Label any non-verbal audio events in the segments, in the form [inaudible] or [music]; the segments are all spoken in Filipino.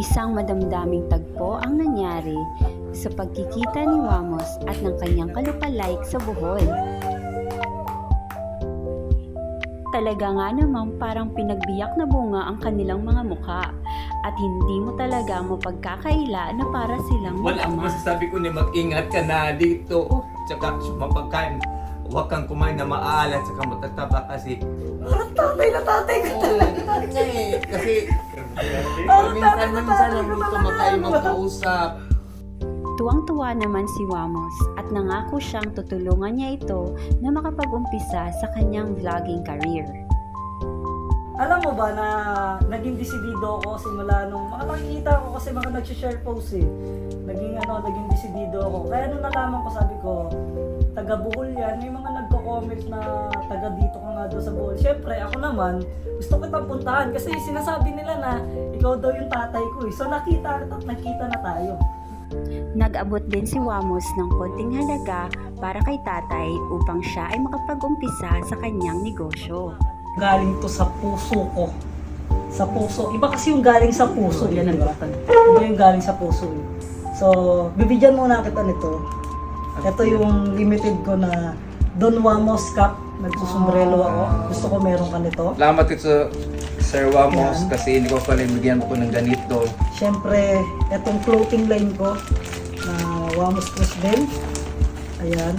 Isang madamdaming tagpo ang nangyari sa pagkikita ni Wamos at ng kanyang kalupalike sa Bohol. Talaga nga namang parang pinagbiyak na bunga ang kanilang mga mukha at hindi mo talaga mo pagkakaila na para silang Wala mag-ama. masasabi ko ni mag-ingat ka na dito. Tsaka mapagkain, huwag kang kumain na maalat tsaka matataba kasi parang tatay na tatay ka talaga. eh. Kasi Parang minsan minsan lang dito makayo magkausap. Tuwang-tuwa naman si Wamos at nangako siyang tutulungan niya ito na makapag-umpisa sa kanyang vlogging career. Alam mo ba na naging desidido ako simula nung mga nakikita ko kasi mga nag-share post eh. Naging ano, naging desidido ako. Kaya nung nalaman ko sabi ko, taga Bohol yan, may mga nagko-comment na taga dito ka nga daw sa Bohol. Siyempre, ako naman, gusto ko itang puntahan kasi sinasabi nila na ikaw daw yung tatay ko eh. So nakita, nakita na tayo. Nag-abot din si Wamos ng konting halaga para kay tatay upang siya ay makapag-umpisa sa kanyang negosyo. Galing to sa puso ko. Sa puso. Iba kasi yung galing sa puso. Yan ang batan. Iba yung galing sa puso. eh. So, bibigyan muna kita nito. Ito yung limited ko na Don Wamos Cup. Nagsusumbrelo ako. Gusto ko meron ka nito. Salamat ito sa Sir Wamos Yan. kasi hindi ko pala bigyan ko ng ganito. Siyempre, itong floating line ko na Wamos Cruise Bell. Ayan.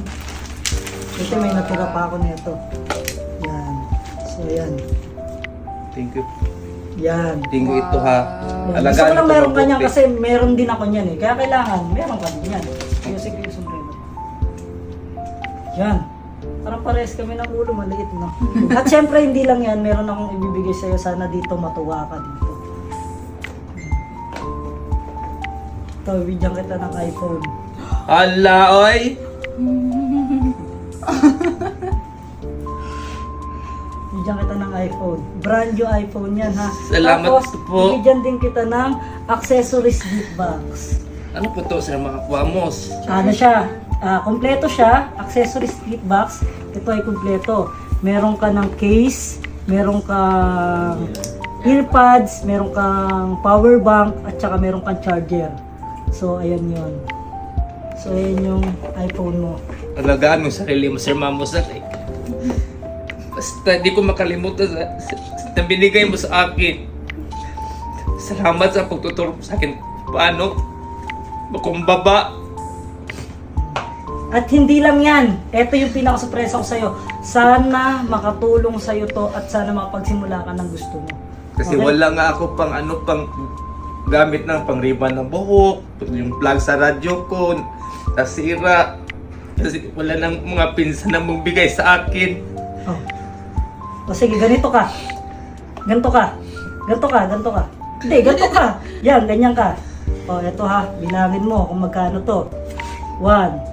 Ito may natira pa ako nito. Yan. So, yan. Thank you. Yan. Thank you ito ha. Yan. Gusto ko lang meron ka niyan kasi meron din ako niyan eh. Kaya kailangan, meron ka din yan. Music sombrero. Yan. Parang pares kami ng ulo, maliit no. At syempre hindi lang yan, meron akong ibibigay sa'yo. Sana dito matuwa ka dito. Ito, bigyan kita ng iPhone. Hala, oy! Bigyan kita ng iPhone. Brand new iPhone yan ha. Salamat Tapos, po. bigyan din kita ng accessories gift box. Ano po to Sir mga Wamos? Ano siya? Ah, kompleto siya, accessories kit box. Ito ay kompleto. Meron ka ng case, meron kang earpads, meron kang power bank, at saka meron kang charger. So, ayan yon. So, ayan yung iPhone mo. Alagaan mo sarili mo Sir Mamos eh. Basta di ko makalimutan sa, sa, sa binigay mo sa akin. Salamat sa pagtuturo sa akin. Paano? Makumbaba. At hindi lang yan. Ito yung pinakasurpresa ko sa'yo. Sana makatulong sa'yo to at sana makapagsimula ka ng gusto mo. Kasi Okay? wala nga ako pang ano pang gamit ng pang ribbon ng buhok, yung plug sa radyo ko, nasira. Kasi wala nang mga pinsan na magbigay sa akin. Oh. O sige, ganito ka. Ganito ka. Ganito ka, ganito ka. Hindi, ganito ka. Yan, ganyan ka. O, eto ha. Bilangin mo kung magkano to. One.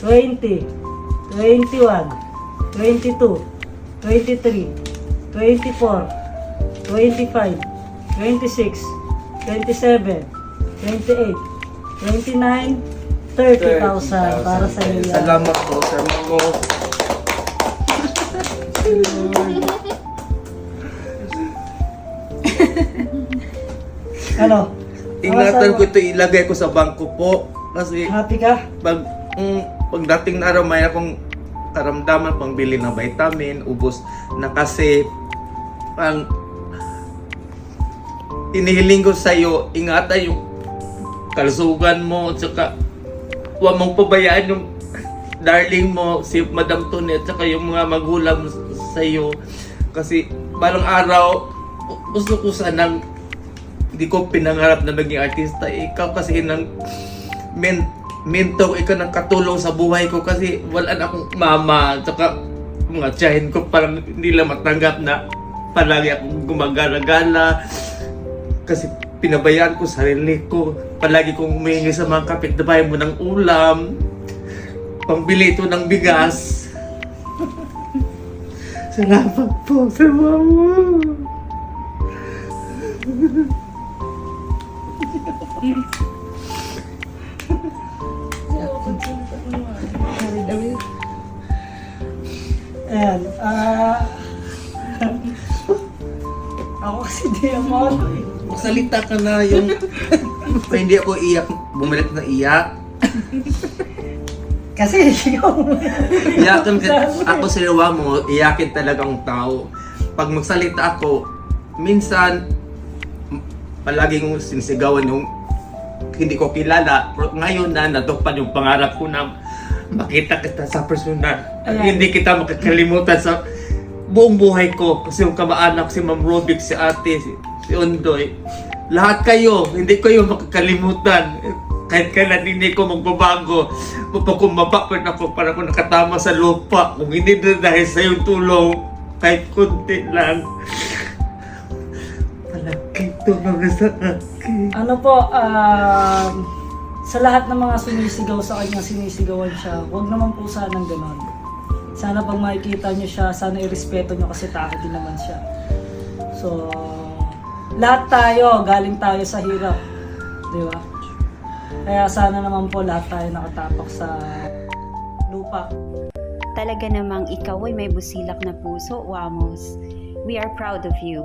20, 21, 22, 23, 24, 25, 26, 27, 28, 29, 30,000 para sa iyo. yan. Salamat po, Sir Mamos. Ano? Ingatan ko ito ilagay ko sa bangko po. Kasi Happy ka? pag mm, pagdating na araw may akong karamdaman pang bili ng vitamin, ubos na kasi ang inihiling ko sa iyo, ingatan yung kalusugan mo, at saka huwag mong pabayaan yung darling mo, si Madam Tony, at saka yung mga magulang sa iyo. Kasi balang araw, gusto ko sanang hindi ko pinangarap na maging artista. Ikaw kasi nang men mentor, ikaw nang katulong sa buhay ko kasi wala na akong mama. Tsaka mga tiyahin ko parang hindi lang matanggap na palagi akong gumagala-gala. Kasi pinabayaan ko sarili ko. Palagi kong humingi sa mga kapitbahay mo ng ulam. Pambili ito ng bigas. [laughs] Salamat po sa mama. [laughs] Ayan, ah... [laughs] ako kasi di ako. Magsalita ka na yung... [laughs] Pa, hindi ako iyak. Bumalik na iyak. Kasi ikaw... Iyakin ka, ako sinawa mo, iyakin talagang tao. Pag magsalita ako, minsan, palaging sinisigawan yung hindi ko kilala. Pero ngayon na, natupad yung pangarap ko na makita kita sa personal. At Ayan. hindi kita makakalimutan sa buong buhay ko. Kasi yung kamaanak, si Ma'am Robic, si ate, si, si Undoy. Lahat kayo, hindi kayo makakalimutan. Kahit kailan hindi ko magbabago, mapakumaba pa ako para ako nakatama sa lupa. Kung hindi na dahil sa iyong tulong, kahit kunti lang. Malaki tulong sa akin. Ano po, um, sa lahat ng mga sumisigaw sa kanya, sinisigawan siya, huwag naman po sanang ganon. Sana pag makikita niyo siya, sana irespeto niyo kasi tao din naman siya. So, lahat tayo, galing tayo sa hirap. Di ba? Kaya sana naman po lahat tayo nakatapak sa lupa. Talaga namang ikaw ay may busilak na puso, Wamos. We are proud of you.